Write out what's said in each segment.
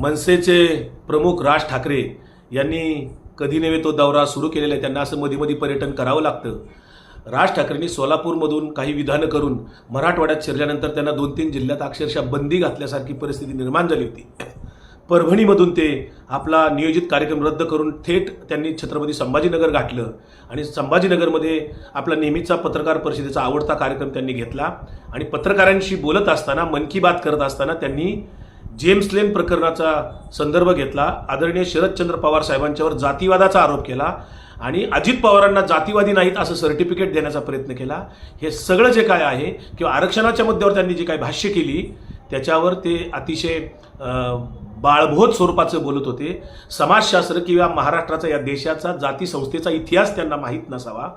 मनसेचे प्रमुख राज ठाकरे यांनी कधी नव्हे तो दौरा सुरू केलेला आहे. त्यांना असं मध्ये मध्ये पर्यटन करावं लागतं. राज ठाकरेंनी सोलापूरमधून काही विधानं करून मराठवाड्यात शिरल्यानंतर त्यांना दोन तीन जिल्ह्यात अक्षरशः बंदी घातल्यासारखी परिस्थिती निर्माण झाली होती. परभणीमधून ते आपला नियोजित कार्यक्रम रद्द करून थेट त्यांनी छत्रपती संभाजीनगर गाठलं आणि संभाजीनगरमध्ये आपला नेहमीचा पत्रकार परिषदेचा आवडता कार्यक्रम त्यांनी घेतला आणि पत्रकारांशी बोलत असताना मन की बात करत असताना त्यांनी जेम्स लेन प्रकरणाचा संदर्भ घेतला. आदरणीय शरदचंद्र पवार साहेबांच्यावर जातीवादाचा आरोप केला आणि अजित पवारांना जातीवादी नाहीत असं सर्टिफिकेट देण्याचा प्रयत्न केला. हे सगळं जे काय आहे किंवा आरक्षणाच्या मुद्द्यावर त्यांनी जी काही भाष्य केली त्याच्यावर ते अतिशय बाळभोत स्वरूपाचं बोलत होते. समाजशास्त्र किंवा महाराष्ट्राचा या देशाचा जाती संस्थेचा इतिहास त्यांना माहीत नसावा.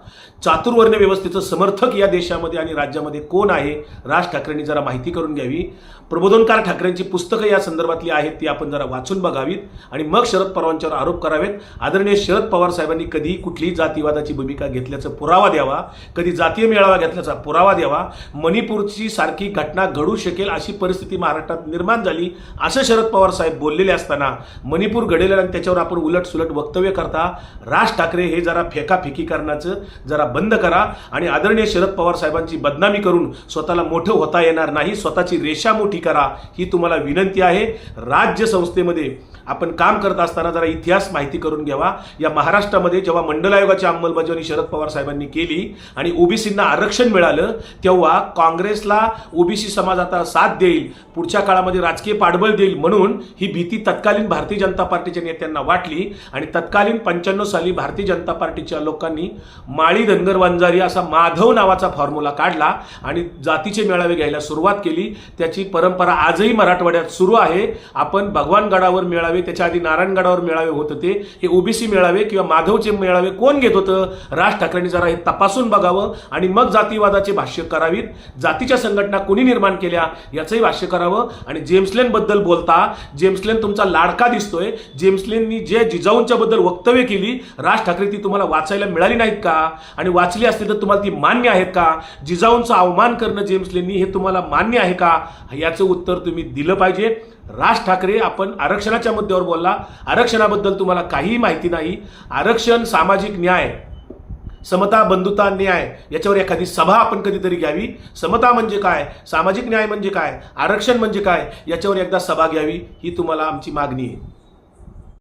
चातुर्वर्ण व्यवस्थेचं समर्थक या देशामध्ये आणि राज्यामध्ये कोण आहे राज ठाकरेंनी जरा माहिती करून घ्यावी. प्रबोधनकार ठाकरेंची पुस्तकं या संदर्भातली आहेत ती आपण जरा वाचून बघावीत. आणि मग शरद पवारांच्यावर आरोप करावेत. आदरणीय शरद पवार साहेबांनी कधी कुठलीही जातीवादाची भूमिका घेतल्याचा पुरावा द्यावा. कधी जातीय मेळावा घेतल्याचा पुरावा द्यावा. मणिपूरची सारखी घटना घडू शकेल अशी परिस्थिती महाराष्ट्रात निर्माण झाली असं शरद पवार साहेब बोललेले असताना मणिपूर घडेल आणि त्याच्यावर आपण उलट सुलट वक्तव्य करता. राज ठाकरे हे जरा फेकाफेकी करण्याचं जरा बंद करा आणि आदरणीय शरद पवार साहेबांची बदनामी करून स्वतःला मोठं होता येणार नाही स्वतःची रेषा मोठी करा ही तुम्हाला विनंती आहे. राज्य संस्थेमध्ये आपण काम करत असताना जरा इतिहास माहिती करून घ्यावा. या महाराष्ट्रामध्ये जेव्हा मंडल आयोगाची अंमलबजावणी शरद पवार साहेबांनी केली आणि ओबीसींना आरक्षण मिळालं तेव्हा काँग्रेसला ओबीसी समाज आता साथ देईल पुढच्या काळामध्ये राजकीय पाठबळ देईल म्हणून ही भीती तत्कालीन भारतीय जनता पार्टीच्या नेत्यांना वाटली आणि तत्कालीन पंच्याण्णव साली भारतीय जनता पार्टीच्या लोकांनी माळी धनगर वंजारी असा माधव नावाचा फॉर्म्युला काढला आणि जातीचे मेळावे घ्यायला सुरुवात केली. त्याची परंपरा आजही मराठवाड्यात सुरू आहे. आपण भगवानगडावर मेळावे त्याच्या आधी नारायणगडावर मेळावे होत होते. हे ओबीसी मेळावे किंवा माधवचे मेळावे कोण घेत होतं? राज ठाकरेंनी जरा हे तपासून बघावं आणि मग जातीवादाचे भाष्य करावीत. जातीच्या संघटना कोणी निर्माण केल्या याचंही भाष्य करावं. आणि जेम्सलेन बद्दल बोलता जेम्सलेन तुमचा लाडका दिसतोय. जेम्सलेननी जे जिजाऊंच्या बद्दल वक्तव्य केली राज ठाकरे ती तुम्हाला वाचायला मिळाली नाहीत का? आणि वाचली असती तर तुम्हाला ती मान्य आहेत का? जिजाऊंचा अवमान करणं जेम्सलेननी हे तुम्हाला मान्य आहे का? याचं उत्तर तुम्ही दिलं पाहिजे. राज ठाकरे आपण आरक्षणाच्या मुद्द्यावर बोलला. आरक्षणाबद्दल तुम्हाला काहीही माहिती नाही. आरक्षण सामाजिक न्याय. समता बंधुता न्याय याच्यावर एखादी सभा आपण कधीतरी घ्यावी. समता म्हणजे काय? सामाजिक न्याय म्हणजे काय? आरक्षण म्हणजे काय? याच्यावर एकदा सभा घ्यावी ही तुम्हाला आमची मागणी आहे.